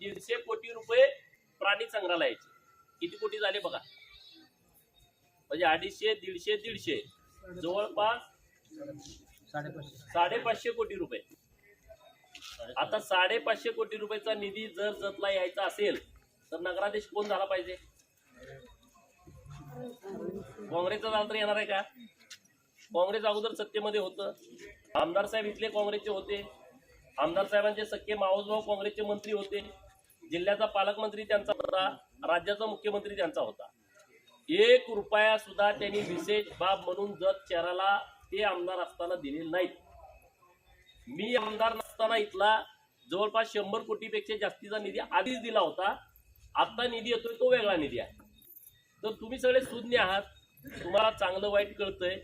दीडशे कोटी रुपये प्राणी संग्रहालयाचे. किती कोटी झाले बघा? म्हणजे अडीचशे दीडशे दीडशे. जवळपास साडेपाचशे कोटी रुपये. आता साडेपाचशे कोटी रुपयाचा निधी जर जतला यायचा असेल तर नगराधीश कोण झाला पाहिजे? काँग्रेसचा झाला तर येणार आहे का? काँग्रेस अगोदर सत्तेमध्ये होतं. आमदार साहेब इथले काँग्रेसचे होते. आमदार साहेबांचे सख्खे मावसभाऊ काँग्रेसचे मंत्री होते. जिल्ह्याचा पालकमंत्री त्यांचा होता राज्याचा मुख्यमंत्री त्यांचा होता. एक रुपया सुद्धा त्यांनी विशेष बाब म्हणून जत शहराला ते आमदार असताना दिलेले नाहीत. मी आमदार नसताना इथला जवळपास शंभर कोटीपेक्षा जास्तीचा निधी आधीच दिला होता. आता निधी येतोय तो वेगळा निधी आहे. तर तुम्ही सगळे सुज्ञ आहात. तुम्हाला चांगलं वाईट कळतंय.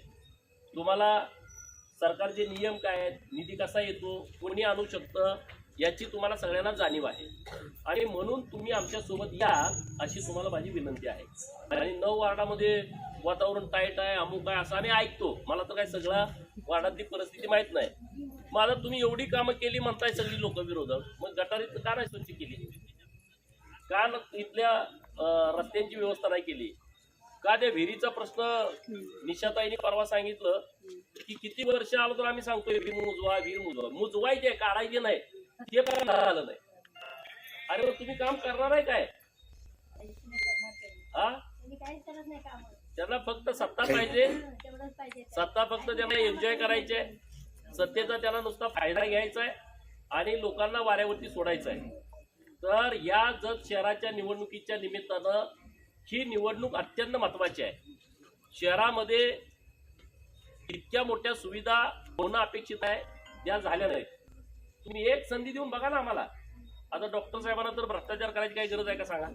तुम्हाला सरकारचे नियम काय आहेत? निधी कसा येतो? कोणी आणू शकतं? याची तुम्हाला सगळ्यांना जाणीव आहे. आणि म्हणून तुम्ही आमच्यासोबत या अशी तुम्हाला माझी विनंती आहे. आणि नऊ वार्डामध्ये वातावरण टाईट आहे अमुक आहे असं आम्ही ऐकतो. मला तर काय सगळा वार्डातली परिस्थिती माहीत नाही. मला तुम्ही एवढी कामं केली म्हणताय सगळी लोक विरोधक. मग गटारीत का नाही स्वच्छ केली? का न इथल्या रस्त्यांची व्यवस्था नाही केली? का त्या विहिरीचा प्रश्न निशाताईने परवा सांगितलं? की किती वर्ष आलो तर आम्ही सांगतोय विहीर मुजवा विहीर मुजवा. मुजवायचे काढायचे नाही. ते पण झालं नाही अरे मग तुम्ही काम करणार आहे काय? हा? तुम्ही काहीच करत नाही काम त्यांना फक्त सत्ता पाहिजे सत्ता फक्त त्यांना एन्जॉय करायचे सत्तेचा त्यांना नुसता फायदा घ्यायचा आहे आणि लोकांना वाऱ्यावरती सोडायचं आहे. तर या जत शहराच्या निवडणुकीच्या निमित्तानं ही निवडणूक अत्यंत महत्वाची आहे. शहरामध्ये इतक्या मोठ्या सुविधा होणं अपेक्षित आहे. त्या झाल्या नाहीत. तुम्ही एक संधी देऊन बघा ना आम्हाला. आता डॉक्टर साहेबांना तर भ्रष्टाचार करायची काही गरज आहे का सांगा?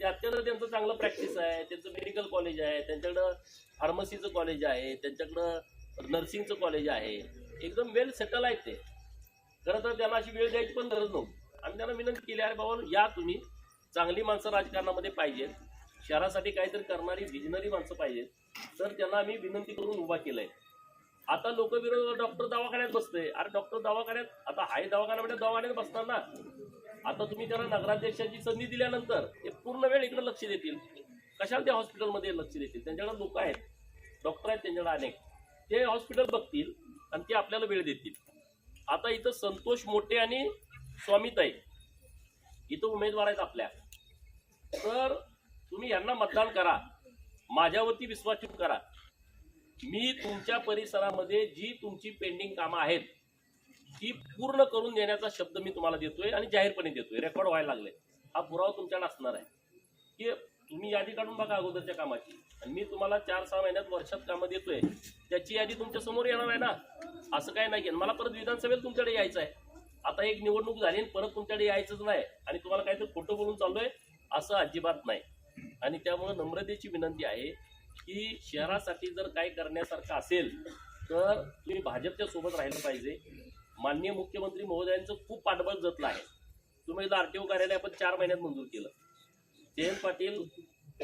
ते अत्यंत त्यांचं चांगलं प्रॅक्टिस आहे. त्यांचं मेडिकल कॉलेज आहे. त्यांच्याकडं फार्मसीचं कॉलेज आहे. त्यांच्याकडं नर्सिंगचं कॉलेज आहे. एकदम वेल सेटल आहेत ते. खरं तर त्यांना अशी वेळ द्यायची पण गरज नव्हती. आम्ही त्यांना विनंती केली अरे बाबा या तुम्ही. चांगली माणसं राजकारणामध्ये पाहिजेत. शहरासाठी काहीतरी करणारी विजनरी माणसं पाहिजेत. तर त्यांना आम्ही विनंती करून उभा केलंय. आता लोक विरोध डॉक्टर दवाखान्यात बसते अरे डॉक्टर दवाखान्यात आता हाय दवाखान्यामध्ये म्हणजे दवाखान्यात बसतात ना. आता तुम्ही त्यांना नगराध्यक्षाची संधी दिल्यानंतर ते पूर्ण वेळ इकडे लक्ष देतील. कशाला त्या हॉस्पिटलमध्ये लक्ष देतील? त्यांच्याकडे लोक आहेत. डॉक्टर आहेत त्यांच्याकडे अनेक. ते हॉस्पिटल बघतील आणि ते आपल्याला वेळ देतील. आता इथं संतोष मोठे आणि स्वामीताई इथं उमेदवार आहेत आपल्या. तर तुम्ही यांना मतदान करा. माझ्यावरती विश्वास ठेवून करा. मी तुमच्या परिसरामध्ये जी तुमची पेंडिंग कामं आहेत ती पूर्ण करून देण्याचा शब्द मी तुम्हाला देतोय आणि जाहीरपणे देतोय. रेकॉर्ड व्हायला लागले हा पुरावा तुमच्याकडे असणार आहे. की तुम्ही यादी काढून बघा अगोदरच्या कामाची. आणि मी तुम्हाला चार सहा महिन्यात वर्षात कामं देतोय. त्याची यादी तुमच्यासमोर येणार आहे ना? असं काय नाही मला परत विधानसभेत तुमच्याकडे यायचं आहे. आता एक निवडणूक झाली आणि परत तुमच्याकडे यायचंच नाही. आणि तुम्हाला काहीतरी खोटं बोलून चाललोय असं अजिबात नाही. आणि त्यामुळे नम्रतेची विनंती आहे की शहरासाठी जर काही करण्यासारखं असेल तर तुम्ही भाजपच्या सोबत राहिलं पाहिजे. माननीय मुख्यमंत्री महोदयांचं खूप पाठबळ जतलं आहे. तुम्ही एकदा आरटीओ कार्यालय आपण चार महिन्यात मंजूर केलं. जयंत पाटील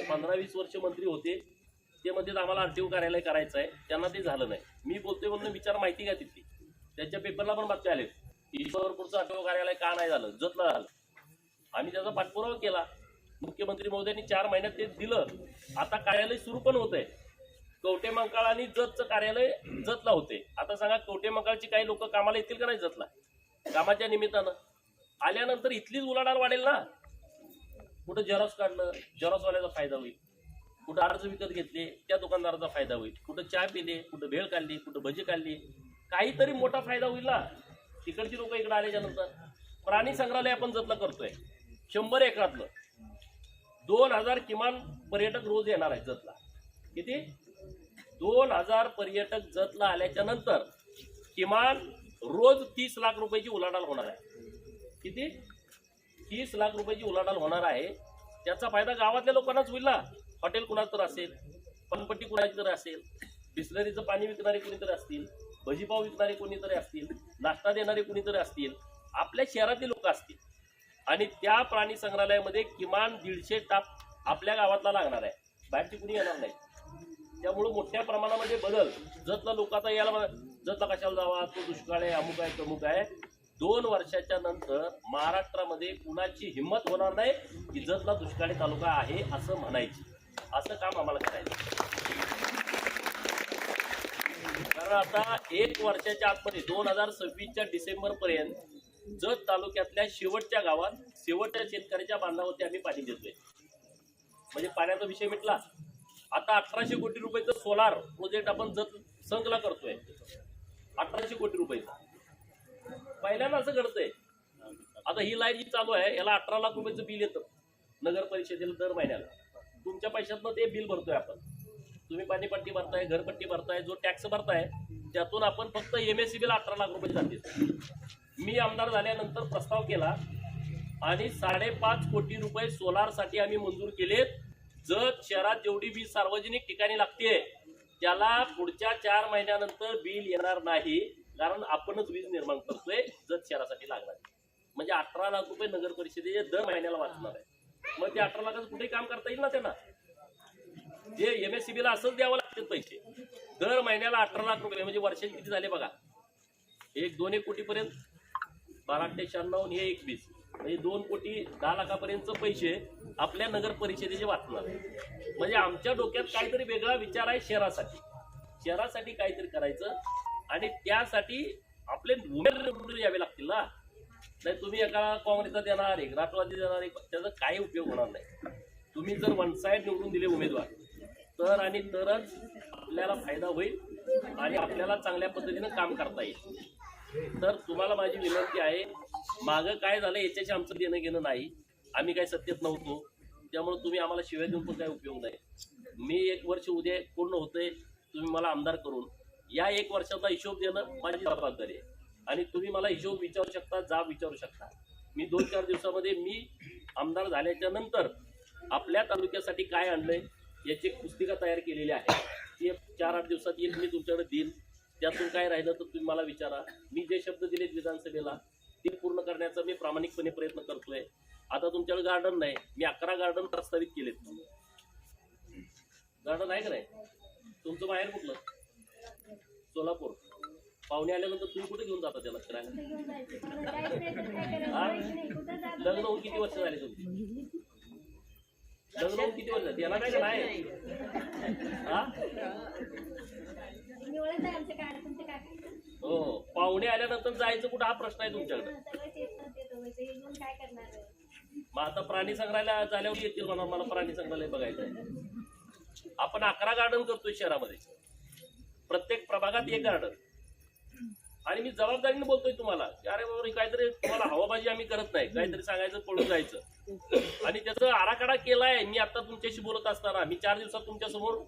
पंधरा वीस वर्ष मंत्री होते. ते म्हणतात आम्हाला आरटीओ कार्यालय करायचं आहे. त्यांना ते झालं नाही. मी बोलतोय म्हणून विचार माहिती घ्या तिथली. त्यांच्या पेपरला पण बातम्या आले ईश्वरपूरचं आरटीओ कार्यालय का नाही झालं? जतलं झालं. आम्ही त्याचा पाठपुरावा केला. मुख्यमंत्री महोदयांनी चार महिन्यात ते दिलं. आता कार्यालय सुरू पण होत आहे कवटे मंकाळ आणि जतचं कार्यालय जतला होते. आता सांगा कवटे मंकाळची काही लोक कामाला येतील का नाही जतला? कामाच्या निमित्तानं. आल्यानंतर इथलीच उलाढाल वाढेल ना? कुठं झेरॉक्स काढलं झेरॉक्सवाल्याचा फायदा होईल. कुठं अर्ज विकत घेतले त्या दुकानदाराचा फायदा होईल. कुठं चहा पिले कुठं भेळ काढली कुठं भजी काढली काहीतरी मोठा फायदा होईल ना? तिकडची लोक इकडे आल्याच्यानंतर प्राणी संग्रहालय आपण जतला करतोय. शंभर एकरातलं. दोन हजार किमान पर्यटक रोज येणार आहेत जतला. किती? दोन हजार पर्यटक जतला आल्याच्यानंतर किमान रोज तीस लाख रुपयाची उलाढाल होणार आहे. किती? तीस लाख रुपयाची उलाढाल होणार आहे. त्याचा फायदा गावातल्या लोकांनाच होईल ना. हॉटेल कुणाचं तर असेल पनपट्टी कुणाची तरी असेल बिस्लरीचं पाणी विकणारे कोणीतरी असतील भजीपाव विकणारे कोणीतरी असतील नाश्ता देणारे कोणीतरी असतील आपल्या शहरातले लोक असतील. आणि त्या प्राणी संग्रहालयामध्ये किमान दीडशे टाप आपल्या गावातला लागणार आहे. बाहेरची कुणी येणार नाही. त्यामुळं मोठ्या प्रमाणामध्ये बदल जतला लोक आता जतला कशाला जावा? तो दुष्काळ आहे अमुक आहे तमुक आहे. दोन वर्षाच्या नंतर महाराष्ट्रामध्ये कुणाची हिंमत होणार नाही की जतला दुष्काळी तालुका आहे असं म्हणायची. असं काम आम्हाला करायचं कारण आता एक वर्षाच्या आतमध्ये दोन हजार सव्वीसच्या डिसेंबरपर्यंत जत तालुक्यातल्या शेवटच्या गावात शेवटच्या शेतकऱ्याच्या बांधावरती आम्ही पाणी देतोय. म्हणजे पाण्याचा विषय मिटला. आता अठराशे कोटी रुपयाचं सोलार प्रोजेक्ट आपण जत संघला करतोय. अठराशे कोटी रुपयाचा. पहिल्यांदा असं घडतंय. आता ही लाईन जी चालू आहे याला अठरा लाख रुपयाचं बिल येतं. नगर परिषदेला दर महिन्याला. तुमच्या पैशातनं ते बिल भरतोय आपण. तुम्ही पाणीपट्टी भरताय घरपट्टी भरताय जो टॅक्स भरताय त्यातून आपण फक्त एम एस सी बीला अठरा लाख रुपये जाते मी आमदार झाल्यानंतर प्रस्ताव केला आणि साडेपाच कोटी रुपये सोलारसाठी आम्ही मंजूर केलेत. जत शहरात जेवढी वीज सार्वजनिक ठिकाणी लागते त्याला पुढच्या चार महिन्यानंतर बिल येणार नाही कारण आपणच वीज निर्माण करतोय जत शहरासाठी लागणार म्हणजे अठरा लाख रुपये नगर परिषदेचे दर महिन्याला वाचणार आहे मग ते अठरा लाखाचं कुठे काम करता येईल ना त्यांना? जे एम एस सी असंच द्यावं लागतात पैसे. दर महिन्याला अठरा लाख रुपये म्हणजे वर्षाचे किती झाले बघा? एक दोन एक कोटीपर्यंत. बारा अठ्ठे शहाण्णव हे एकवीस. म्हणजे दोन कोटी दहा लाखापर्यंतचे पैसे आपल्या नगर परिषदेचे वाचणार म्हणजे आमच्या डोक्यात काहीतरी वेगळा विचार आहे शहरासाठी. शहरासाठी काहीतरी करायचं आणि त्यासाठी आपले उमेदवार यावे लागतील ना. नाही तुम्ही एका काँग्रेसचा देणार एक राष्ट्रवादी देणार एक त्याचा काही उपयोग होणार नाही. तुम्ही जर वन साईड निवडून दिले उमेदवार तर आणि तरच आपल्याला फायदा होईल आणि आपल्याला चांगल्या पद्धतीनं काम करता येईल. तर तुम्हाला माझी विनंती आहे मागं काय झालं याच्याशी आमचं देणं घेणं नाही. आम्ही काय सत्तेत नव्हतो. त्यामुळे तुम्ही आम्हाला शिवाय देऊन पण काही उपयोग नाही. मी एक वर्ष उद्या पूर्ण होतंय तुम्ही मला आमदार करून. या एक वर्षाचा हिशोब देणं माझी जबाबदारी आहे. आणि तुम्ही मला हिशोब विचारू शकता जाब विचारू शकता. मी दोन चार दिवसामध्ये मी आमदार झाल्याच्यानंतर आपल्या तालुक्यासाठी काय आणलंय याची पुस्तिका तयार केलेली आहे. ती चार आठ दिवसात येईल मी तुमच्याकडे देईल त्यातून काय राहिलं तर तुम्ही मला विचारा. मी जे शब्द दिलेत विधानसभेला ते पूर्ण करण्याचा मी प्रामाणिकपणे प्रयत्न करतोय. आता तुमच्याकडे गार्डन नाही मी अकरा गार्डन प्रस्तावित केलेत. गार्डन आहे का नाही? तुमचं बाहेर कुठलं? सोलापूर. पाहुणे आल्यानंतर तुम्ही कुठे घेऊन जाता त्याला फिरायला? लग्न होऊन किती वर्ष झाले तुमची? लग्न होऊन किती वर्ष झाले? त्याला नाही का नाही? हा? आमचे तुमचे हो पाहुणे आल्यानंतर जायचं कुठं? हा प्रश्न आहे तुमच्याकडे. येऊन काय करणार मग आता प्राणी संग्रहालय झाल्यावर येतील म्हणा मला प्राणी संग्रहालय बघायचं आहे. आपण अकरा गार्डन करतोय शहरामध्ये. प्रत्येक प्रभागात एक गार्डन आणि मी जबाबदारीने बोलतोय तुम्हाला की अरे बाबा हे काहीतरी तुम्हाला हवाबाजी आम्ही करत नाही. काहीतरी सांगायचं पळून जायचं. आणि त्याचा आराखडा केलाय मी आता तुमच्याशी बोलत असताना. मी चार दिवसात तुमच्यासमोर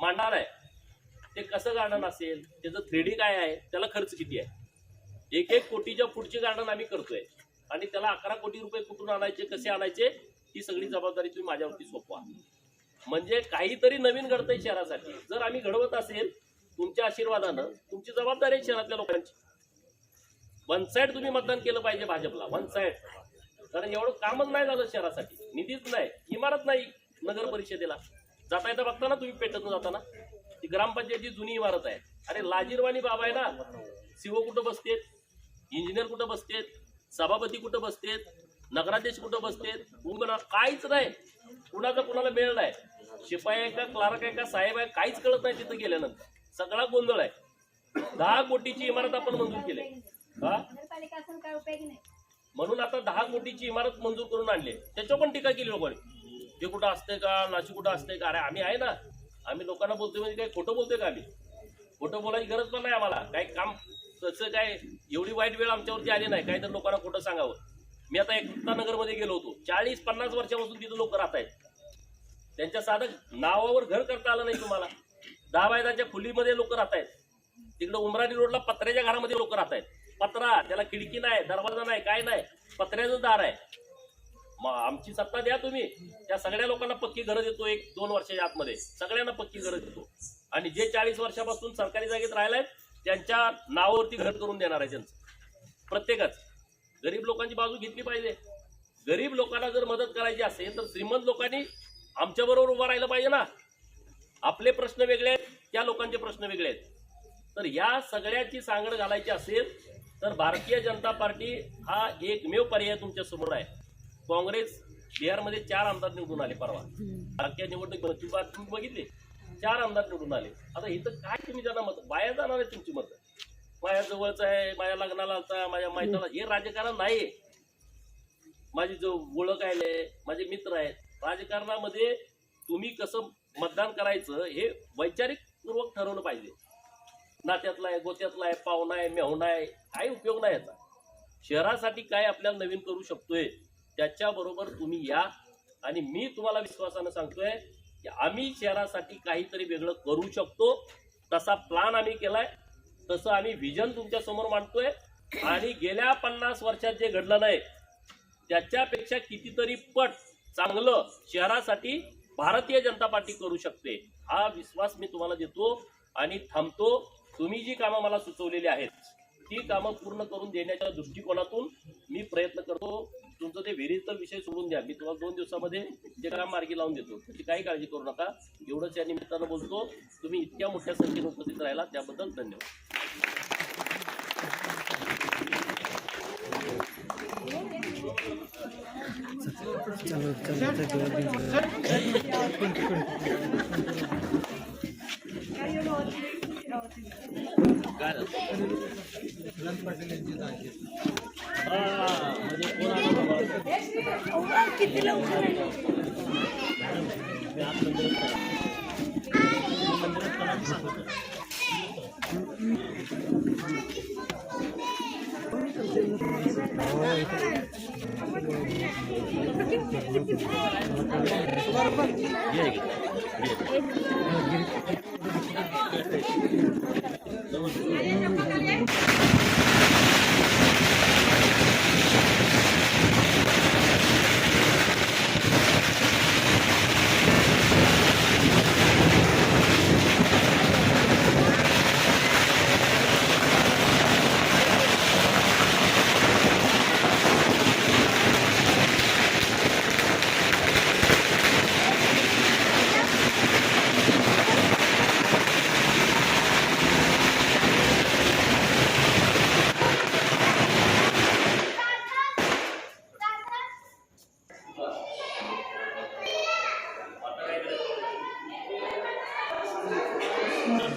मांडणार आहे. ते कसं गार्डन असेल त्याचं थ्री काय आहे त्याला खर्च किती आहे? एक एक कोटीच्या पुढचे गार्डन आम्ही करतोय. आणि त्याला अकरा कोटी रुपये कुठून आणायचे कसे आणायचे ही सगळी जबाबदारी तुम्ही माझ्यावरती सोपवा. म्हणजे काहीतरी नवीन घडतंय शहरासाठी. जर आम्ही घडवत असेल तुमच्या आशीर्वादानं तुमची जबाबदारी आहे शहरातल्या लोकांची. वन साईड तुम्ही मतदान केलं पाहिजे भाजपला वन साईड कारण एवढं कामच नाही झालं शहरासाठी. निधीच नाही इमारत नाही नगर परिषदेला. जाता येता बघताना तुम्ही पेटत जाताना. ती ग्रामपंचायतची जुनी इमारत आहे. अरे लाजीरवाणी बाबा आहे ना. सीओ कुठं बसतेत? इंजिनियर कुठं बसतेत? सभापती कुठं बसतेत? नगराध्यक्ष कुठं बसतेत? उंगणा काहीच नाही. कुणाचा कुणाला मेळ नाही. शिपाई आहे का क्लार्क आहे का साहेब आहे काहीच कळत नाही तिथं गेल्यानंतर. सगळा गोंधळ आहे. दहा कोटीची इमारत आपण मंजूर केली. हा? म्हणून आता दहा कोटीची इमारत मंजूर करून आणली. त्याच्यावर पण टीका केली लोकांनी. ते कुठं असते का? नाशी कुठं असते का? अरे आम्ही आहे ना. आम्ही लोकांना बोलतोय म्हणजे काय खोटं बोलतोय का आम्ही? खोटं बोलायची गरज पण नाही आम्हाला. काय काम तसं काय एवढी वाईट वेळ आमच्यावरती आली नाही. काही तर लोकांना खोटं सांगावं. मी आता एकता नगरमध्ये गेलो होतो. चाळीस पन्नास वर्षापासून तिथं लोक राहत आहेत. त्यांच्या साधं नावावर घर करता आलं नाही तुम्हाला. दहा बायदाच्या खुलीमध्ये लोक राहत आहेत. तिकडं उमराणी रोडला पत्र्याच्या घरामध्ये लोक राहत आहेत. पत्रा त्याला खिडकी नाही दरवाजा नाही काय नाही. पत्र्याचं दार आहे. मग आमची सत्ता द्या तुम्ही. त्या सगळ्या लोकांना पक्की घरं देतो एक दोन वर्षाच्या आतमध्ये. सगळ्यांना पक्की घरं देतो आणि जे चाळीस वर्षापासून सरकारी जागेत राहिलाय त्यांच्या नावावरती घर करून देणार आहे त्यांचं. प्रत्येकच. गरीब लोकांची बाजू घेतली पाहिजे. गरीब लोकांना जर मदत करायची असेल तर श्रीमंत लोकांनी आमच्या बरोबर उभं राहिलं पाहिजे ना. आपले प्रश्न वेगळे आहेत त्या लोकांचे प्रश्न वेगळे आहेत. तर या सगळ्याची सांगड घालायची असेल तर भारतीय जनता पार्टी हा एकमेव पर्याय तुमच्यासमोर आहे. काँग्रेस बिहारमध्ये चार आमदार निवडून आले परवा. भारतीय निवडणूक तुम्ही बघितली? चार आमदार निवडून आले. आता इथं काय तुम्ही त्यांना मत बाया जाणार आहे तुमची मतं? माझ्या जवळचं आहे माझ्या लग्नाला माझ्या मैत्रीला हे राजकारण नाही माझी जो ओळख आहे माझे मित्र आहेत राजकारणामध्ये तुम्ही कसं मतदान करायचं हे वैचारिक पूर्वक ठरवलं पाहिजे. नात्यातला आहे गोत्यातला आहे पाहुणा आहे मेहुणा आहे काही उपयोग नाही याचा. शहरासाठी काय आपल्याला नवीन करू शकतोय? त्याच्याबरोबर तुम्ही या. आणि मी तुम्हाला विश्वासानं सांगतोय की आम्ही शहरासाठी काहीतरी वेगळं करू शकतो. तसा प्लान आम्ही केलाय. तसं आम्ही व्हिजन तुमच्यासमोर मांडतोय. आणि गेल्या पन्नास वर्षात जे घडलं नाही त्याच्यापेक्षा कितीतरी पट चांगलं शहरासाठी भारतीय जनता पार्टी करू शकते हा विश्वास मी तुम्हाला देतो. आणि थांबतो. तुम्ही जी कामं मला सुचवलेली आहेत ती कामं पूर्ण करून देण्याच्या दृष्टिकोनातून मी प्रयत्न करतो. तुमचं ते व्हेरीजचा विषय सोडून द्या. मी तुम्हाला दोन दिवसामध्ये जे काम मार्गी लावून देतो. त्याची काही काळजी करू नका. एवढंच या निमित्तानं बोलतो. तुम्ही इतक्या मोठ्या संख्येने उपस्थित राहिला त्याबद्दल धन्यवाद. हा, म्हणजे ये, ये.